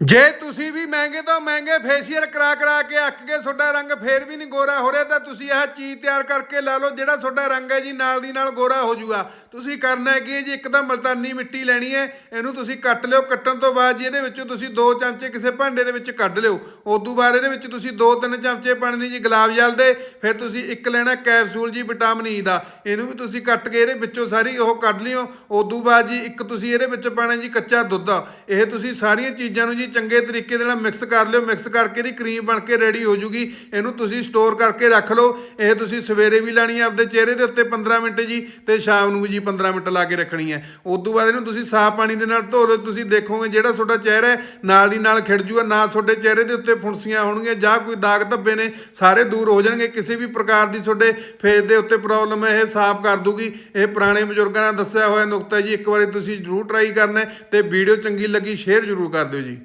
ਜੇ ਤੁਸੀਂ ਵੀ ਮਹਿੰਗੇ ਤੋਂ ਮਹਿੰਗੇ ਫੇਸ਼ੀਅਲ ਕਰਾ ਕਰਾ ਕੇ ਅੱਕ ਕੇ ਤੁਹਾਡਾ ਰੰਗ ਫੇਰ ਵੀ ਨਹੀਂ ਗੋਰਾ ਹੋ ਰਿਹਾ, ਤਾਂ ਤੁਸੀਂ ਇਹ ਚੀਜ਼ ਤਿਆਰ ਕਰਕੇ ਲਾ ਲਓ, ਜਿਹੜਾ ਤੁਹਾਡਾ ਰੰਗ ਹੈ ਜੀ, ਨਾਲ ਦੀ ਨਾਲ ਗੋਰਾ ਹੋ ਜਾਊਗਾ। ਤੁਸੀਂ ਕਰਨਾ ਕੀ ਹੈ ਜੀ ਇੱਕ ਤਾਂ ਮਲਤਾਨੀ ਮਿੱਟੀ ਲੈਣੀ ਹੈ, ਇਹਨੂੰ ਤੁਸੀਂ ਕੱਟ ਲਿਓ, ਕੱਟਣ ਤੋਂ ਬਾਅਦ ਜੀ ਇਹਦੇ ਵਿੱਚੋਂ ਤੁਸੀਂ ਦੋ ਚਮਚੇ ਕਿਸੇ ਭਾਂਡੇ ਦੇ ਵਿੱਚ ਕੱਢ ਲਿਓ। ਉਦੋਂ ਬਾਅਦ ਇਹਦੇ ਵਿੱਚ ਤੁਸੀਂ ਦੋ ਤਿੰਨ ਚਮਚੇ ਪਾਣੀ ਦੇ ਜੀ ਗੁਲਾਬ ਜਲ ਦੇ, ਫਿਰ ਤੁਸੀਂ ਇੱਕ ਲੈਣਾ ਕੈਪਸੂਲ ਜੀ ਵਿਟਾਮਿਨ ਈ ਦਾ। ਇਹਨੂੰ ਵੀ ਤੁਸੀਂ ਕੱਟ ਕੇ ਇਹਦੇ ਵਿੱਚੋਂ ਸਾਰੀ ਉਹ ਕੱਢ ਲਿਓ। ਉਦੋਂ ਬਾਅਦ ਜੀ ਇੱਕ ਤੁਸੀਂ ਇਹਦੇ ਵਿੱਚ ਪਾਣਾ ਜੀ ਕੱਚਾ ਦੁੱਧ। ਇਹ ਤੁਸੀਂ ਸਾਰੀਆਂ ਚੀਜ਼ਾਂ ਨੂੰ ਜੀ ਚੰਗੇ ਤਰੀਕੇ ਦੇ ਨਾਲ ਮਿਕਸ ਕਰ ਲਿਓ, ਮਿਕਸ ਕਰਕੇ ਇਹਦੀ ਕਰੀਮ ਬਣ ਕੇ ਰੈਡੀ ਹੋ ਜੂਗੀ। ਇਹਨੂੰ ਤੁਸੀਂ ਸਟੋਰ ਕਰਕੇ ਰੱਖ ਲਓ। ਇਹ ਤੁਸੀਂ ਸਵੇਰੇ ਵੀ ਲਾਣੀ ਹੈ ਆਪਦੇ ਚਿਹਰੇ ਦੇ ਉੱਤੇ 15 ਮਿੰਟ ਜੀ ਤੇ ਸ਼ਾਮ ਨੂੰ ਵੀ ਜੀ 15 ਮਿੰਟ ਲਾ ਕੇ ਰੱਖਣੀ ਹੈ। ਉਦੋਂ ਬਾਅਦ ਇਹਨੂੰ ਤੁਸੀਂ ਸਾਫ਼ ਪਾਣੀ ਦੇ ਨਾਲ ਧੋ ਲਓ। ਤੁਸੀਂ ਦੇਖੋਗੇ ਜਿਹੜਾ ਤੁਹਾਡਾ ਚਿਹਰਾ ਹੈ, ਨਾਲ ਦੀ ਨਾਲ ਖਿੜ ਜੂਗਾ। ਨਾ ਤੁਹਾਡੇ ਚਿਹਰੇ ਦੇ ਉੱਤੇ ਫੁੰਸੀਆਂ ਹੋਣਗੀਆਂ ਜਾਂ ਕੋਈ ਦਾਗ ਧੱਬੇ ਨੇ, ਸਾਰੇ ਦੂਰ ਹੋ ਜਾਣਗੇ। ਕਿਸੇ ਵੀ ਪ੍ਰਕਾਰ ਦੀ ਤੁਹਾਡੇ ਫੇਸ ਦੇ ਉੱਤੇ ਪ੍ਰੋਬਲਮ ਹੈ, ਇਹ ਸਾਫ਼ ਕਰ ਦੂਗੀ। ਇਹ ਪੁਰਾਣੇ ਬਜ਼ੁਰਗਾਂ ਨੇ ਦੱਸਿਆ ਹੋਇਆ ਨੁਕਤਾ ਜੀ, ਇੱਕ ਵਾਰੀ ਤੁਸੀਂ ਜ਼ਰੂਰ ਟਰਾਈ ਕਰਨਾ ਹੈ ਤੇ ਵੀਡੀਓ ਚੰਗੀ ਲੱਗੀ ਸ਼ੇਅਰ ਜ਼ਰੂਰ ਕਰ ਦਿਓ ਜੀ।